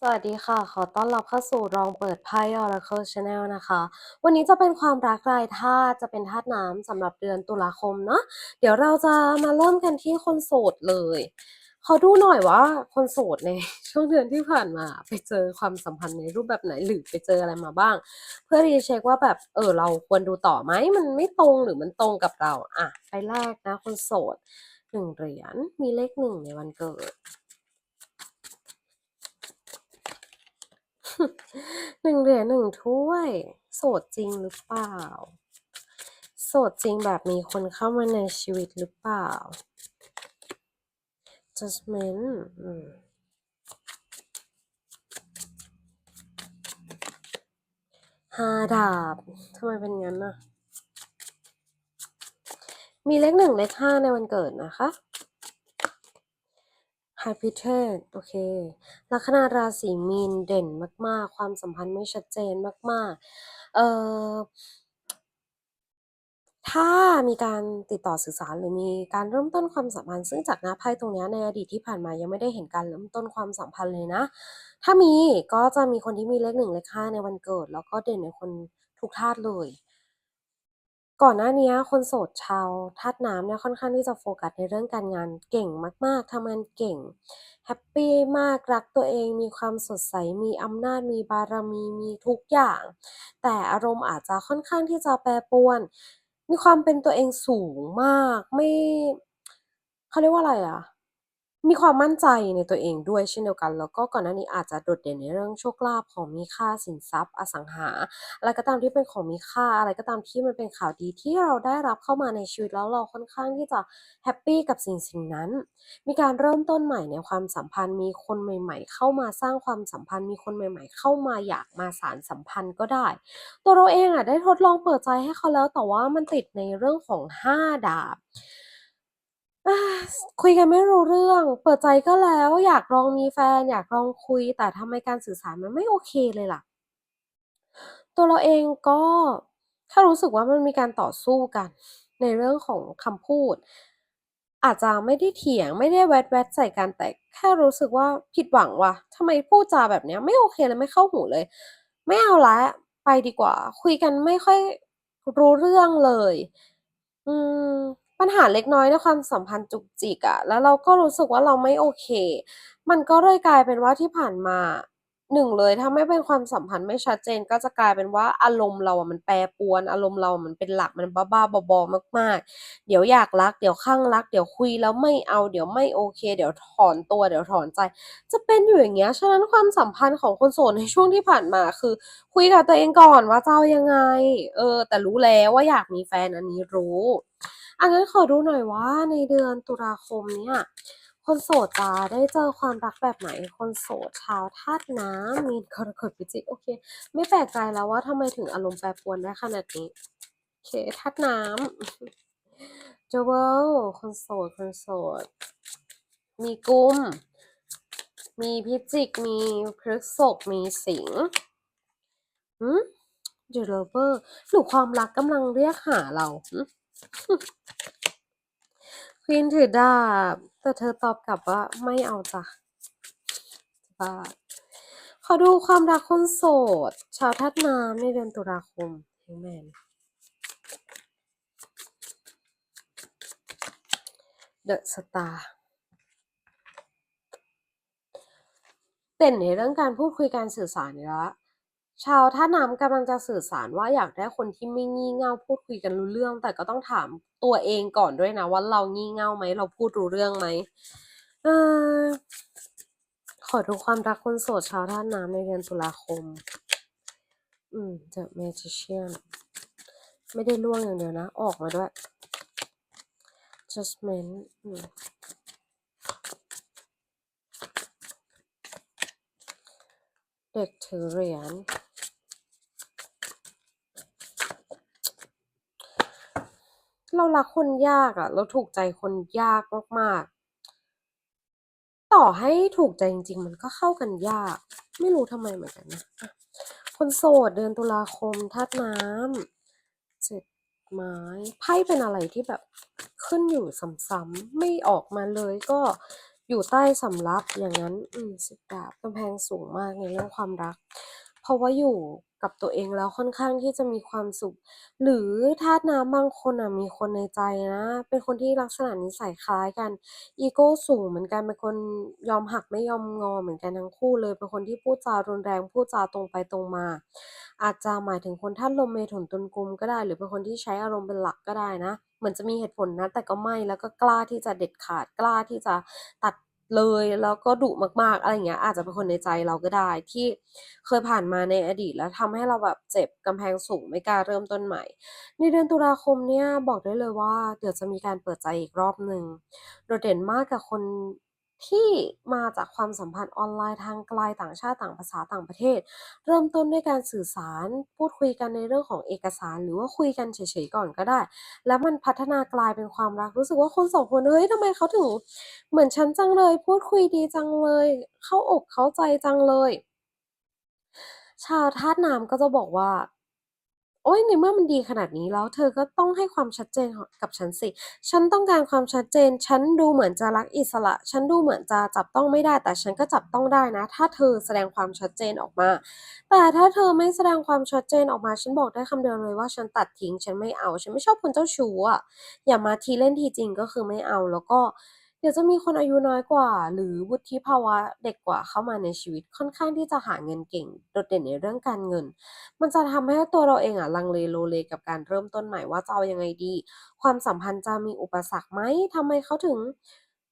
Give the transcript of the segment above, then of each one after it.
สวัสดีค่ะ ขอต้อนรับเข้าสู่ลองเปิดไพ่ Oracle Channel นะคะ วันนี้จะเป็นความรักรายธาตุจะเป็นธาตุน้ำสำหรับเดือนตุลาคมเนาะเดี๋ยวเราจะมาเริ่มกันที่คนโสดเลย ขอดูหน่อยว่าคนโสดในช่วงเดือนที่ผ่านมา ไปเจอความสัมพันธ์ในรูปแบบไหนหรือไปเจออะไรมาบ้าง เพื่อรีเช็คว่าแบบเออเราควรดูต่อไหมมันไม่ตรงหรือมันตรงกับเรา อะไปแรกนะคนโสดหนึ่งเหรียญมีเลขหนึ่งในวันเกิด หนึ่งเหรียญหนึ่งถ้วย โสดจริงหรือเปล่า โสดจริงแบบมีคนเข้ามาในชีวิตหรือเปล่า judgment อืมห้าดาบทำไมเป็นงั้นน่ะ มีเลขหนึ่งเลขห้าในวันเกิดนะคะ High p i t e d โอเค ลัคนาราศีมีนเด่นมาก ๆ ความสัมพันธ์ไม่ชัดเจนมาก ๆ เอ่อ ถ้ามีการติดต่อสื่อสารหรือมีการเริ่มต้นความสัมพันธ์ ซึ่งจากหน้าไพ่ตรงนี้ในอดีตที่ผ่านมายังไม่ได้เห็นการเริ่มต้นความสัมพันธ์เลยนะ ถ้ามีก็จะมีคนที่มีเลขหนึ่งเลขห้าในวันเกิด แล้วก็เด่นในคนทุกธาตุเลย ก่อนหน้านี้คนโสดชาวธาตุน้ำเนี่ยค่อนข้างที่จะโฟกัสในเรื่องการงานเก่งมาก ๆทำงานเก่งแฮปปี้มากรักตัวเองมีความสดใสมีอำนาจมีบารมีมีทุกอย่าง แต่อารมณ์อาจจะค่อนข้างที่จะแปรปรวน มีความเป็นตัวเองสูงมาก ไม่เขาเรียกว่าอะไรอะ มีความมั่นใจในตัวเองด้วยเช่นเดียวกัน แล้วก็ก่อนหน้านี้อาจจะโดดเด่นในเรื่องโชคลาภของมีค่าสินทรัพย์ อสังหาอะไรก็ตามที่เป็นของมีค่าอะไรก็ตามที่มันเป็นข่าวดีที่เราได้รับเข้ามาในชีวิตแล้วเราค่อนข้างที่จะแฮปปี้กับสิ่งๆนั้น มีการเริ่มต้นใหม่ในความสัมพันธ์มีคนใหม่ ๆ เข้ามาสร้างความสัมพันธ์มีคนใหม่ ๆ เข้ามาอยากมาสานสัมพันธ์ก็ได้ ตัวเราเองอะได้ทดลองเปิดใจให้เขาแล้วแต่ว่ามันติดในเรื่องของ 5 ดาบ คุยกันไม่รู้เรื่อง เปิดใจก็แล้ว อยากลองมีแฟน อยากลองคุย แต่ทำไมการสื่อสารมันไม่โอเคเลยล่ะ ตัวเราเองก็แค่รู้สึกว่ามันมีการต่อสู้กัน ในเรื่องของคำพูด อาจจะไม่ได้เถียงไม่ได้แวดๆใส่กันแต่แค่รู้สึกว่าผิดหวังว่ะทำไมพูดจาแบบเนี้ยไม่โอเคเลยไม่เข้าหูเลย ไม่เอาล้วไปดีกว่า คุยกันไม่ค่อยรู้เรื่องเลย อืม ปัญหาเล็กน้อยในความสัมพันธ์จุกจิกอะแล้วเราก็รู้สึกว่าเราไม่โอเค มันก็เลยกลายเป็นว่าที่ผ่านมา1เลยถ้าไม่เป็นความสัมพันธ์ไม่ชัดเจน ก็จะกลายเป็นว่าอารมณ์เราอะมันแปรปรวน อารมณ์เรามันเป็นหลักมันบ้าๆบอๆมาก ๆ เดี๋ยวอยากรัก เดี๋ยวคลั่งรัก เดี๋ยวคุยแล้วไม่เอาเดี๋ยวไม่โอเค เดี๋ยวถอนตัวเดี๋ยวถอนใจ จะเป็นอยู่อย่างเงี้ยฉะนั้นความสัมพันธ์ของคนโสดในช่วงที่ผ่านมาคือ คุยกับตัวเองก่อนว่าเจะเอายังไง เออ แต่รู้แล้วว่าอยากมีแฟนอันนี้รู้ อางั้นขอดูหน่อยว่าในเดือนตุลาคมเนี่ยคนโสดจะได้เจอความรักแบบไหน?คนโสดชาวธาตุน้ำมีกรกฎพิจิกโอเค ไม่แปลกใจแล้วว่าทำไมถึงอารมณ์แปรปรวนได้ขนาดนี้ โอเคธาตุน้ำ The World คนโสดคนโสด มีกุม มีพิจิก มีพฤษภมีสิงห์หือ The Lover หรือความรักกำลังเรียกหาเรา หือ Queen ถือดาบ แต่เธอตอบกลับว่า"ไม่เอาจ้ะ"บ้าขอดูความรักคนโสด ชาวธาตุน้ำในเดือนตุลาคม Hangman The Star เด่นในเรื่องการพูดคุยการสื่อสารอยู่แล้ว ชาวธาตุน้ำกำลังจะสื่อสารว่าอยากได้คนที่ไม่งี่เง่าพูดคุยกันรู้เรื่อง แต่ก็ต้องถามตัวเองก่อนด้วยนะว่าเรางี่เง่าไหม?เราพูดรู้เรื่องไหม?เออขอดูความรักคนโสดชาวธาตุน้ำในเดือนตุลาคม อืม The Magician ไม่ได้ร่วงอย่างเดียวนะ ออกมาด้วย Judgment อืมเด็กถือเหรียญ เรารักคนยากอะเราถูกใจคนยากมากๆ ต่อให้ถูกใจจริง ๆ มันก็เข้ากันยาก ไม่รู้ทำไมเหมือนกันนะคนโสดเดือนตุลาคมธาตุน้ำ7ไม้ไพ่เป็นอะไรที่แบบขึ้นอยู่ซ้ำๆไม่ออกมาเลยก็อยู่ใต้สำรับอย่างงั้น อืม10ดาบกำแพงสูงมากในเรื่องความรัก เพราะว่าอยู่กับตัวเองแล้วค่อนข้างที่จะมีความสุข หรือธาตุน้ำบางคนน่ะมีคนในใจนะ เป็นคนที่ลักษณะนิสัยคล้ายกัน อีโก้สูงเหมือนกัน เป็นคนยอมหักไม่ยอมงอเหมือนกันทั้งคู่เลย เป็นคนที่พูดจารุนแรงพูดจาตรงไปตรงมา อาจจะหมายถึงคนธาตุลมเมถุนตุลกุมก็ได้ หรือเป็นคนที่ใช้อารมณ์เป็นหลักก็ได้นะ เหมือนจะมีเหตุผลนะ แต่ก็ไม่ แล้วก็กล้าที่จะเด็ดขาด กล้าที่จะตัด เลยแล้วก็ดุมากๆอะไรอย่างเงี้ย อาจจะเป็นคนในใจเราก็ได้ ที่เคยผ่านมาในอดีตแล้วทำให้เราแบบเจ็บกำแพงสูงไม่กล้าเริ่มต้นใหม่ ในเดือนตุลาคมเนี่ยบอกได้เลยว่า เดี๋ยวจะมีการเปิดใจอีกรอบหนึ่งโดดเด่นมากกับคน ที่มาจากความสัมพันธ์ออนไลน์ทางไกลต่างชาติต่างภาษาต่างประเทศ เริ่มต้นด้วยการสื่อสารพูดคุยกันในเรื่องของเอกสาร หรือว่าคุยกันเฉยๆก่อนก็ได้ แล้วมันพัฒนากลายเป็นความรักรู้สึกว่าคน2คนเฮ้ยทำไมเขาถึง เหมือนฉันจังเลย พูดคุยดีจังเลย เข้าอกเข้าใจจังเลย ชาวธาตุน้ำก็จะบอกว่า โอ๊ยในเมื่อมันดีขนาดนี้แล้ว เธอก็ต้องให้ความชัดเจนกับฉันสิ ฉันต้องการความชัดเจน ฉันดูเหมือนจะรักอิสระ ฉันดูเหมือนจะจับต้องไม่ได้ แต่ฉันก็จับต้องได้นะ ถ้าเธอแสดงความชัดเจนออกมา แต่ถ้าเธอไม่แสดงความชัดเจนออกมา ฉันบอกได้คำเดียวเลยว่าฉันตัดทิ้ง ฉันไม่เอา ฉันไม่ชอบคนเจ้าชู้อะอย่ามาทีเล่นทีจริงก็คือไม่เอา แล้วก็ เดี๋ยวจะมีคนอายุน้อยกว่า หรือวุฒิภาวะเด็กกว่าเข้ามาในชีวิตค่อนข้างที่จะหาเงินเก่ง โดดเด่นในเรื่องการเงิน มันจะทำให้ตัวเราเองอะลังเลโลเลกับการเริ่มต้นใหม่ว่าจะเอายังไงดี ความสัมพันธ์จะมีอุปสรรคไหมทำไมเขาถึง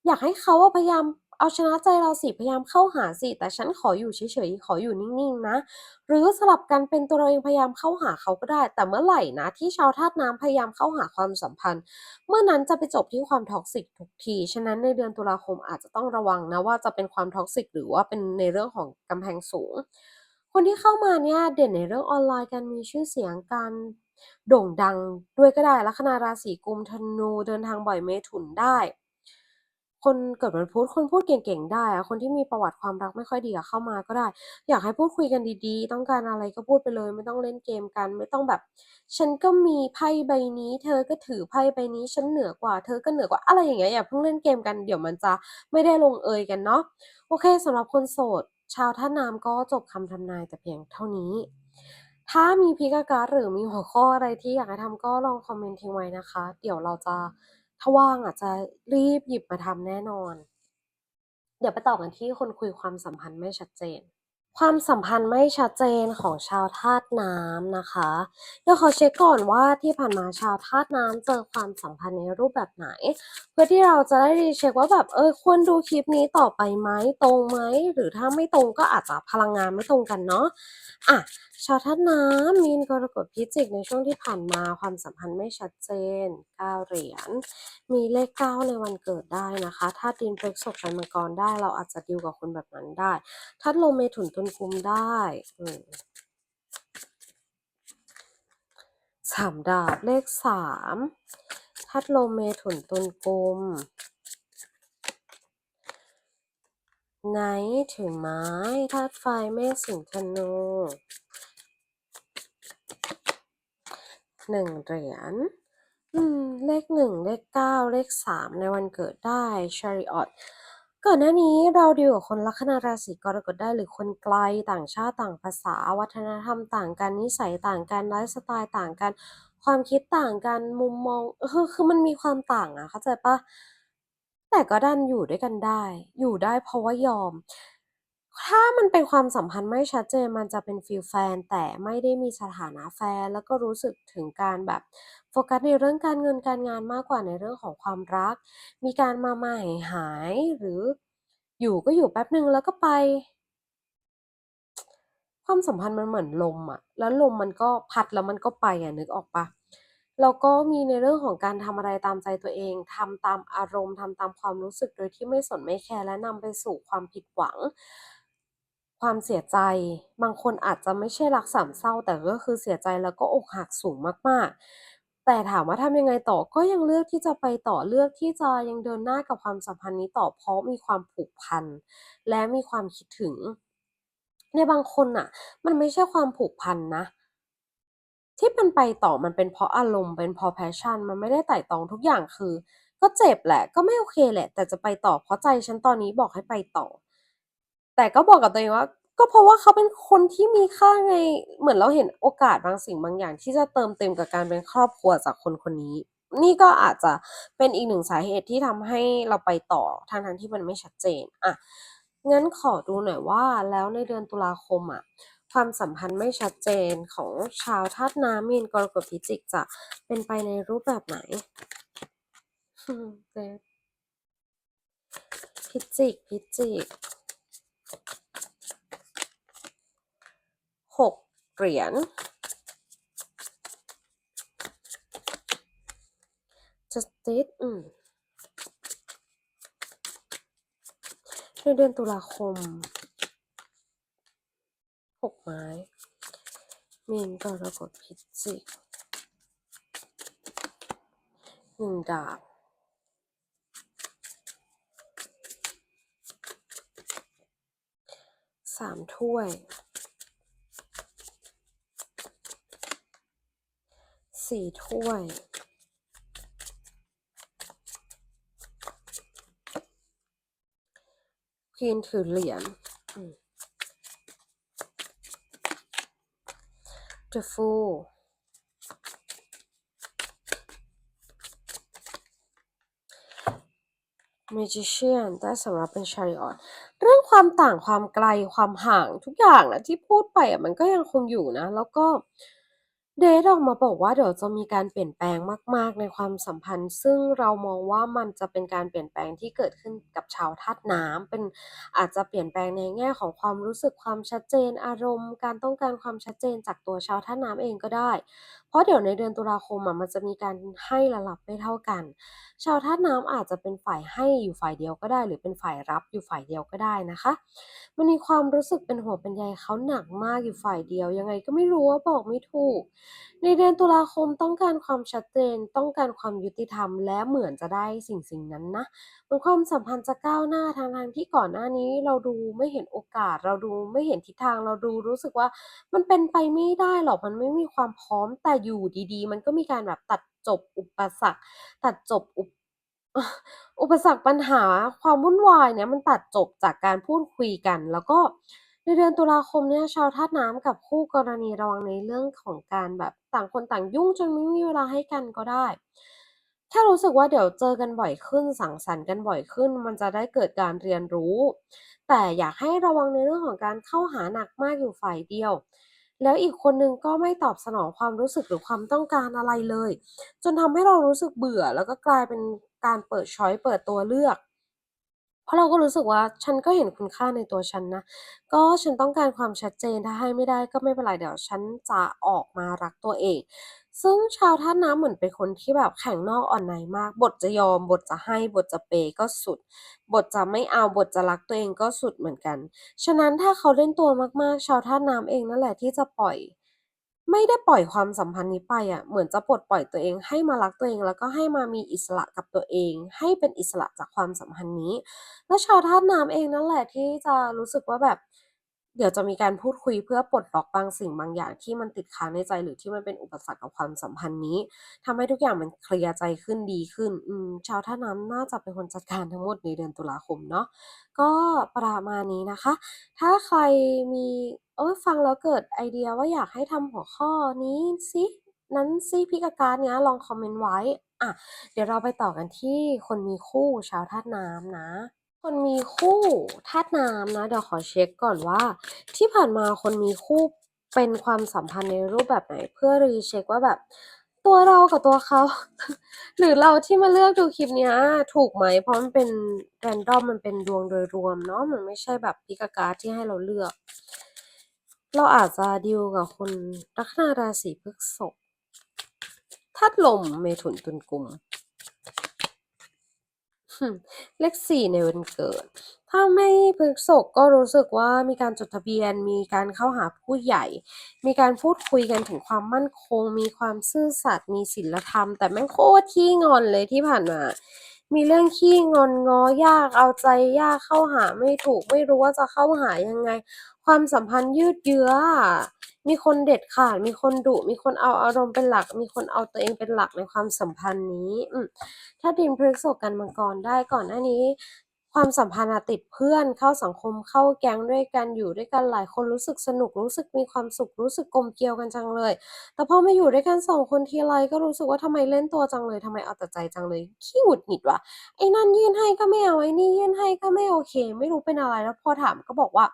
อยากให้เขาพยายาม เอาชนะใจเราสิพยายามเข้าหาสิ แต่ฉันขออยู่เฉยๆขออยู่นิ่งๆนะ หรือสลับกันเป็นตัวเราเองพยายามเข้าหาเขาก็ได้ แต่เมื่อไหร่นะที่ชาวธาตุน้ำพยายามเข้าหาความสัมพันธ์ เมื่อนั้นจะไปจบที่ความ toxic ทุกทีฉะนั้นในเดือนตุลาคมอาจจะต้องระวังนะว่าจะเป็นความ toxic หรือว่าเป็นในเรื่องของกำแพงสูง คนที่เข้ามาเนี่ยเด่นในเรื่องออนไลน์การมีชื่อเสียงการโด่งดังด้วยก็ได้ลัคนาราศีกุมธนูเดินทางบ่อยเมถุนได้ คนเกิดวันพุธคนพูดเก่งๆได้อะคนที่มีประวัติความรักไม่ค่อยดีอะเข้ามาก็ได้ อยากให้พูดคุยกันดีๆ ต้องการอะไรก็พูดไปเลย ไม่ต้องเล่นเกมกัน ไม่ต้องแบบ ฉันก็มีไพ่ใบนี้ เธอก็ถือไพ่ใบนี้ ฉันเหนือกว่า เธอก็เหนือกว่าอะไรอย่างเงี้ยอย่าเพิ่งเล่นเกมกันเดี๋ยวมันจะไม่ได้ลงเอยกันเนาะโอเคสำหรับคนโสด ชาวธาน้ำก็จบคำทำนายแต่เพียงเท่านี้ถ้ามี Pick a Card หรือมีหัวข้ออะไรที่อยากให้ทำก็ลองคอมเมนต์ทิ้งไว้นะคะ เดี๋ยวเราจะ ถ้าว่างอะจะรีบหยิบมาทำแน่นอน เดี๋ยวไปต่อกันที่คนคุยความสัมพันธ์ไม่ชัดเจน ความสัมพันธ์ไม่ชัดเจนของชาวธาตุน้ำนะคะ เดี๋ยวขอเช็กก่อนว่าที่ผ่านมาชาวธาตุน้ำเจอความสัมพันธ์ในรูปแบบไหน เพื่อที่เราจะได้ recheck ว่าแบบเออควรดูคลิปนี้ต่อไปไหมตรงไหมหรือถ้าไม่ตรงก็อาจจะพลังงานไม่ตรงกันเนาะอะชาวธาตุน้ำมีนกรกฎพิจิกในช่วงที่ผ่านมาความสัมพันธ์ไม่ชัดเจน9เหรียญมีเลข9ในวันเกิดได้นะคะธาตุดินพฤษภกันมังกรได้ เราอาจจะดีลกับคนแบบนั้นได้ธาตุลมเมถุนตุนคุมได้สามดาบเลขสามทัดลมเมถุนตุนกลมไนถึงไม้ธาตุไฟเมฆสิงธนูหนึ่งเหรียญเลขหนึ่งเลขเก้าเลขสามในวันเกิดได้ชาริออต ก่อนหน้านี้เราดีลกับคนลัคนาราศีกรกฎได้หรือคนไกลต่างชาติต่างภาษา วัฒนธรรมต่างกันนิสัยต่างกันไลฟ์สไตล์ต่างกัน ความคิดต่างกันมุมมองคือคือมันมีความต่างอะเข้าใจปล่า?แต่ก็ดันอยู่ด้วยกันได้ อยู่ได้เพราะว่ายอม ถ้ามันเป็นความสัมพันธ์ไม่ชัดเจนมันจะเป็นฟีลแฟน แต่ไม่ได้มีสถานะแฟน แล้วก็รู้สึกถึงการแบบ โฟกัสในเรื่องการเงินการงานมากกว่าในเรื่องของความรัก มีการมาๆหายหรืออยู่ก็อยู่แป๊บหนึ่งแล้วก็ไป ความสัมพันธ์มันเหมือนลมอะแล้วลมมันก็พัดแล้วมันก็ไปอะนึกออกปล่า?แล้วก็มีในเรื่องของการทำอะไรตามใจตัวเองทำตามอารมณ์ทำตามความรู้สึกโดยที่ไม่สนไม่แคร์และนำไปสู่ความผิดหวัง ความเสียใจ บางคนอาจจะไม่ใช่รักสามเศร้า แต่ก็คือเสียใจแล้วก็อกหักสูงมากๆ แต่ถามว่าทำยังไงต่อก็ยังเลือกที่จะไปต่อเลือกที่จะยังเดินหน้ากับความสัมพันธ์นี้ต่อเพราะมีความผูกพันและมีความคิดถึง ในบางคนน่ะมันไม่ใช่ความผูกพันนะ ที่มันไปต่อมันเป็นเพราะอารมณ์เป็นเพราะ passion มันไม่ได้ไต่ตองทุกอย่างคือ ก็เจ็บแหละ ก็ไม่โอเคแหละ แต่จะไปต่อเพราะใจฉันตอนนี้บอกให้ไปต่อ แต่ก็บอกกับตัวเองว่า ก็เพราะว่าเขาเป็นคนที่มีค่าไงเหมือนเราเห็นโอกาสบางสิ่งบางอย่าง ที่จะเติมเต็มกับการเป็นครอบครัวจากคนคนนี้ นี่ก็อาจจะเป็นอีกหนึ่งสาเหตุที่ทำให้เราไปต่อทั้งที่มันไม่ชัดเจนอะงั้นขอดูหน่อยว่าแล้วในเดือนตุลาคมอะความสัมพันธ์ไม่ชัดเจนของชาวธาตุน้ำมีนกรกฎพิจิกจะเป็นไปในรูปแบบไหน?เดทพิจิกพิจิก เหรียญ Justice อืมในเดือนตุลาคม6ไม้มีนกรกฎพิจิก1ดาบ3ถ้วย 4ถ้วย ควีนถือเหรียญ The Fool Magician ได้สำหรับเป็น Chariot เรื่องความต่างความไกลความห่างทุกอย่างอะที่พูดไปอะมันก็ยังคงอยู่นะ แล้วก็ เดทออกมาบอกว่าเดี๋ยวจะมีการเปลี่ยนแปลงมาก ๆ ในความสัมพันธ์ ซึ่งเรามองว่ามันจะเป็นการเปลี่ยนแปลงที่เกิดขึ้นกับชาวธาตุน้ำเป็นอาจจะเปลี่ยนแปลงในแง่ของความรู้สึกความชัดเจนอารมณ์ การต้องการความชัดเจนจากตัวชาวธาตุน้ำเองก็ได้เราะเดี๋ยวในเดือนตุลาคมอะมันจะมีการให้และรับไม่เท่ากัน ชาวธาตุน้ำอาจจะเป็นฝ่ายให้อยู่ฝ่ายเดียวก็ได้ หรือเป็นฝ่ายรับอยู่ฝ่ายเดียวก็ได้นะคะ มันมีความรู้สึกเป็นห่วงเป็นใยเขาหนักมากอยู่ฝ่ายเดียว ยังไงก็ไม่รู้อะบอกไม่ถูก ในเดือนตุลาคมต้องการความชัดเจน ต้องการความยุติธรรม และเหมือนจะได้สิ่งๆนั้นนะมือนความสัมพันธ์จะก้าวหน้าทั้งที่ก่อนหน้านี้เราดูไม่เห็นโอกาส เราดูไม่เห็นทิศทางเราดูรู้สึกว่ามันเป็นไปไม่ได้หรอกมันไม่มีความพร้อมแต่อยู่ดีๆ มันก็มีการแบบตัดจบอุปสรรค ตัดจบอุปอุปสรรคปัญหาความวุ่นวายเนี่ยมันตัดจบจากการพูดคุยกัน แล้วก็ในเดือนตุลาคมเนี่ยชาวธาตุน้ำกับคู่กรณีระวังในเรื่องของการแบบต่างคนต่างยุ่งจนไม่มีเวลาให้กันก็ได้แค่รู้สึกว่าเดี๋ยวเจอกันบ่อยขึ้น สังสรรค์กันบ่อยขึ้น มันจะได้เกิดการเรียนรู้ แต่อยากให้ระวังในเรื่องของการเข้าหาหนักมากอยู่ฝ่ายเดียว แล้วอีกคนหนึ่งก็ไม่ตอบสนองความรู้สึกหรือความต้องการอะไรเลย จนทำให้เรารู้สึกเบื่อ แล้วก็กลายเป็นการเปิดช้อยเปิดตัวเลือก เพราะเราก็รู้สึกว่าฉันก็เห็นคุณค่าในตัวฉันนะ ก็ฉันต้องการความชัดเจนถ้าให้ไม่ได้ก็ไม่เป็นไรเดี๋ยวฉันจะออกมารักตัวเอง ซึ่งชาวธาตุน้ำเหมือนเป็นคนที่แบบแข็งนอกอ่อนในมาก บทจะยอม บทจะให้ บทจะเพย์ก็สุด บทจะไม่เอา บทจะรักตัวเองก็สุดเหมือนกัน ฉะนั้นถ้าเขาเล่นตัวมากๆ ชาวธาตุน้ำเองนั่นแหละที่จะปล่อย ไม่ได้ปล่อยความสัมพันธ์นี้ไปอะเหมือนจะปลดปล่อยตัวเองให้มารักตัวเองแล้วก็ให้มามีอิสระกับตัวเอง ให้เป็นอิสระจากความสัมพันธ์นี้ แล้วชาวธาตุน้ำเองนั่นแหละที่จะรู้สึกว่าแบบ เดี๋ยวจะมีการพูดคุยเพื่อปลดล็อกบางสิ่งบางอย่างที่มันติดค้างในใจหรือที่มันเป็นอุปสรรคกับความสัมพันธ์นี้ทำให้ทุกอย่างมันเคลียร์ใจขึ้นดีขึ้น อืมชาวธาน้ำน่าจะเป็นคนจัดการทั้งหมดในเดือนตุลาคมเนาะก็ประมาณนี้นะคะ ถ้าใครมีโอ๊ยฟังแล้วเกิดไอเดียว่าอยากให้ทำหัวข้อนี้สินั้นสิพิกาการ์ดเนี้ยลองคอมเมนต์ไว้อะเดี๋ยวเราไปต่อกันที่คนมีคู่ชาวธาน้ำนะ คนมีคู่ธาตุน้ำนะเดี๋ยวขอเช็กก่อนว่า ที่ผ่านมาคนมีคู่เป็นความสัมพันธ์ในรูปแบบไหน เพื่อ recheck ว่าแบบ ตัวเรากับตัวเขา หรือเราที่มาเลือกดูคลิปนี้ถูกไหม?เพราะมันเป็น random มันเป็นดวงโดยรวมเนาะมันไม่ใช่แบบพิกาการ์ดที่ให้เราเลือก เราอาจจะดีลกับคนลัคนาราศีพฤษภธาตุลมเมถุนตุลกุม เลข4ในวันเกิด ถ้าไม่พฤษภก็รู้สึกว่ามีการจดทะเบียน มีการเข้าหาผู้ใหญ่ มีการพูดคุยกันถึงความมั่นคง มีความซื่อสัตย์ มีศีลธรรม แต่แม่งโคตรขี้งอนเลยที่ผ่านมา มีเรื่องขี้งอนง้อยาก เอาใจยาก เข้าหาไม่ถูก ไม่รู้ว่าจะเข้าหายังไง ความสัมพันธ์ยืดเยื้อ มีคนเด็ดขาด มีคนดุ มีคนเอาอารมณ์เป็นหลัก มีคนเอาตัวเองเป็นหลักในความสัมพันธ์นี้อืถ้าดินพฤษภกันมังกรได้ก่อนหน้านี้ ความสัมพันธ์ติดเพื่อน เข้าสังคม เข้าแก๊งด้วยกัน อยู่ด้วยกันหลายคนรู้สึกสนุก รู้สึกมีความสุข รู้สึกกลมเกลียวกันจังเลย แต่พอมาอยู่ด้วยกัน2คนทีไรก็รู้สึกว่าทำไมเล่นตัวจังเลยทำไมเอาแต่ใจจังเลย ขี้หงุดหงิดว่ะ ไอ้นั่นยื่นให้ก็ไม่เอา ไอ้นี่ยื่นให้ก็ไม่โอเค ไม่รู้เป็นอะไร แล้วพอถามก็บอกว่า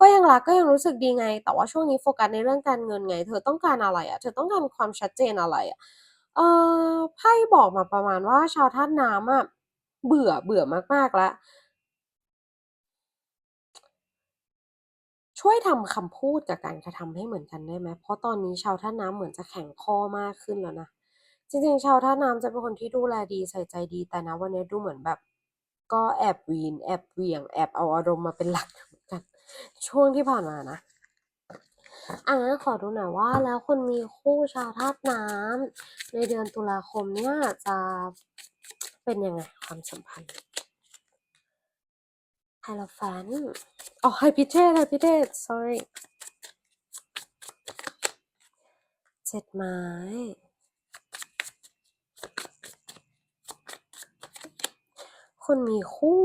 ก็ยังรักก็ยังรู้สึกดีไง แต่ว่าช่วงนี้โฟกัสในเรื่องการเงินไง เธอต้องการอะไรอะเธอต้องการความชัดเจนอะไรอะเอ่อไพ่บอกมาประมาณว่าชาวธาตุน้ำอะเบื่อเบื่อมากๆแล้วช่วยทำคำพูดกับการกระทำให้เหมือนกันได้ไหม?เพราะตอนนี้ชาวธาตุน้ำเหมือนจะแข็งข้อมากขึ้นแล้วนะ จริงๆ ชาวธาตุน้ำจะเป็นคนที่ดูแลดีใส่ใจดี แต่ณวันนี้ดูเหมือนแบบ ก็แอบวีน แอบเวี่ยง แอบเอาอารมณ์มาเป็นหลัก ช่วงที่ผ่านมานะอางั้นขอดูหน่อยว่าแล้วคนมีคู่ชาวธาตุน้ำในเดือนตุลาคมเนี่ยจะเป็นยังไงความสัมพันธ์? Hierophant อ๋อ Hierophant Hierophant sorry 7ไม้ คนมีคู่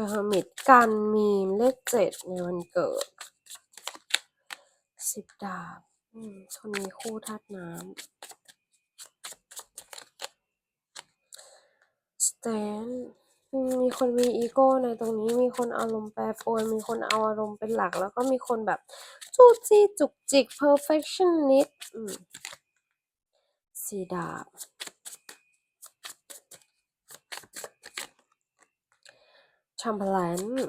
เจอ Hermit กันมีเลข7ในวันเกิด10ดาบอืมคนมีคู่ธาตุน้ำ Strength อืมมีคนมีอีโก้ในตรงนี้มีคนอารมณ์แปรปรวนมีคนเอาอารมณ์เป็นหลัก แล้วก็มีคนแบบจู้จี้จุกจิก perfectionist อืม4ดาบ Temperance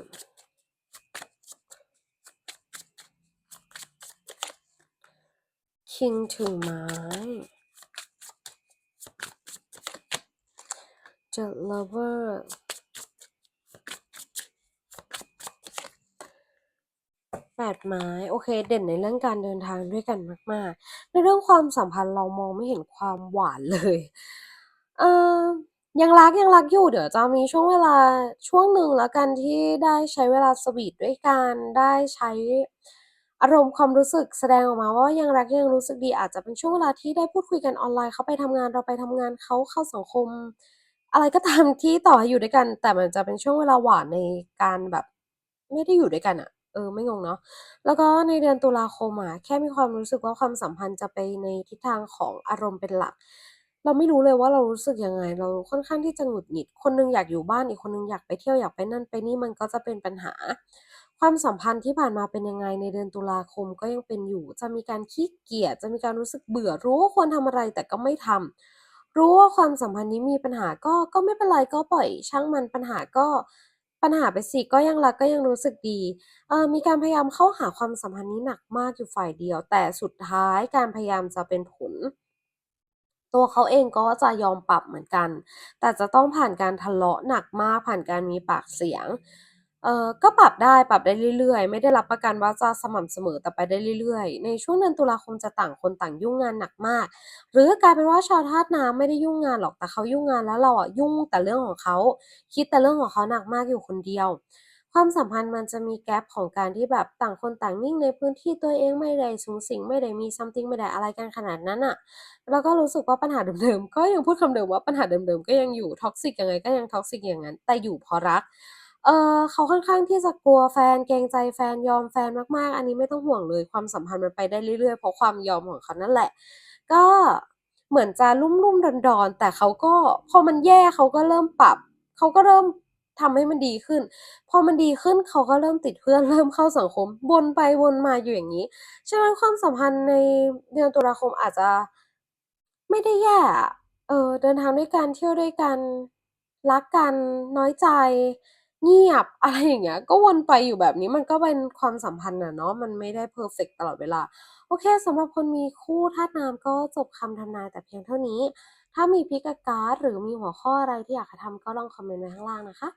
King ถือไม้ The Lover 8ไม้โอเค เด่นในเรื่องการเดินทางด้วยกันมาก ๆ ในเรื่องความสัมพันธ์เรามองไม่เห็นความหวานเลย เอ่อ ยังรักยังรักอยู่ เดี๋ยวจะมีช่วงเวลาช่วงหนึ่งแล้วกันที่ได้ใช้เวลาสวีตด้วยกันได้ใช้อารมณ์ความรู้สึกแสดงออกมาว่ายังรักยังรู้สึกดีอาจจะเป็นช่วงเวลาที่ได้พูดคุยกันออนไลน์เขาไปทำงานเราไปทำงานเขาเข้าสังคม อะไรก็ตามที่ต่อให้อยู่ด้วยกัน แต่มันจะเป็นช่วงเวลาหวานในการแบบ ไม่ได้อยู่ด้วยกันอะเออไม่งงเนาะแล้วก็ในเดือนตุลาคมอะแค่มีความรู้สึกว่าความสัมพันธ์จะไปในทิศทางของอารมณ์เป็นหลัก เราไม่รู้เลยว่าเรารู้สึกยังไง เราค่อนข้างที่จะหงุดหงิด คนหนึ่งอยากอยู่บ้าน อีกคนหนึ่งอยากไปเที่ยว อยากไปนั่นไปนี่ มันก็จะเป็นปัญหา ความสัมพันธ์ที่ผ่านมาเป็นยังไงในเดือนตุลาคมก็ยังเป็นอยู่ จะมีการขี้เกียจ จะมีการรู้สึกเบื่อ รู้ว่าควรทำอะไรแต่ก็ไม่ทำ รู้ว่าความสัมพันธ์นี้มีปัญหาก็ก็ไม่เป็นไรก็ปล่อยช่างมันปัญหาก็ปัญหาไปสิก็ยังรักก็ยังรู้สึกดีเอ่อมีการพยายามเข้าหาความสัมพันธ์นี้หนักมากอยู่ฝ่ายเดียว แต่สุดท้ายการพยายามจะเป็นผล ตัวเขาเองก็จะยอมปรับเหมือนกัน แต่จะต้องผ่านการทะเลาะหนักมากผ่านการมีปากเสียงเอ่อก็ปรับได้ปรับได้เรื่อย ๆ ไม่ได้รับประกันว่าจะสม่ำเสมอแต่ไปได้เรื่อยๆ ในช่วงเดือนตุลาคมจะต่างคนต่างยุ่งงานหนักมาก หรือกลายเป็นว่าชาวธาตุน้ำไม่ได้ยุ่งงานหรอกแต่เขายุ่งงานแล้วเราอะยุ่งแต่เรื่องของเขาคิดแต่เรื่องของเขาหนักมากอยู่คนเดียว ความสัมพันธ์มันจะมี gap ของการที่แบบต่างคนต่างนิ่งในพื้นที่ตัวเองไม่ได้สุงสิงไม่ได้มี something ไม่ได้อะไรกันขนาดนั้นน่ะแล้วก็รู้สึกว่าปัญหาเดิมๆก็ยังพูดคำเดิมว่าปัญหาเดิมๆก็ยังอยู่ toxic ยังไงก็ยัง toxic อย่างงั้น แต่อยู่เพราะรักเออเขาค่อนข้างที่จะกลัวแฟนเกรงใจแฟนยอมแฟนมากๆ อันนี้ไม่ต้องห่วงเลยความสัมพันธ์มันไปได้เรื่อยๆเพราะความยอมของเขานั่นแหละ ก็เหมือนจะลุ่มๆดอนๆแต่เขาก็พอมันแย่เขาก็เริ่มปรับ เขาก็เริ่ม ทำให้มันดีขึ้น พอมันดีขึ้นเขาก็เริ่มติดเพื่อนเริ่มเข้าสังคมวนไปวนมาอยู่อย่างงี้ฉะนั้นความสัมพันธ์ในเดือนตุลาคมอาจจะไม่ได้แย่เออเดินทางด้วยกันเที่ยวด้วยกันรักกันน้อยใจ เงียบอะไรอย่างเงี้ย ก็วนไปอยู่แบบนี้มันก็เป็นความสัมพันธ์อะเนาะมันไม่ได้เพอร์เฟกต์ตลอดเวลา โอเคสำหรับคนมีคู่ธาตุน้ำก็จบคำทำนายแต่เพียงเท่านี้ ถ้ามี pick a card หรือมีหัวข้ออะไรที่อยากทำก็ลองคอมเมนต์ไว้ข้างล่างนะคะ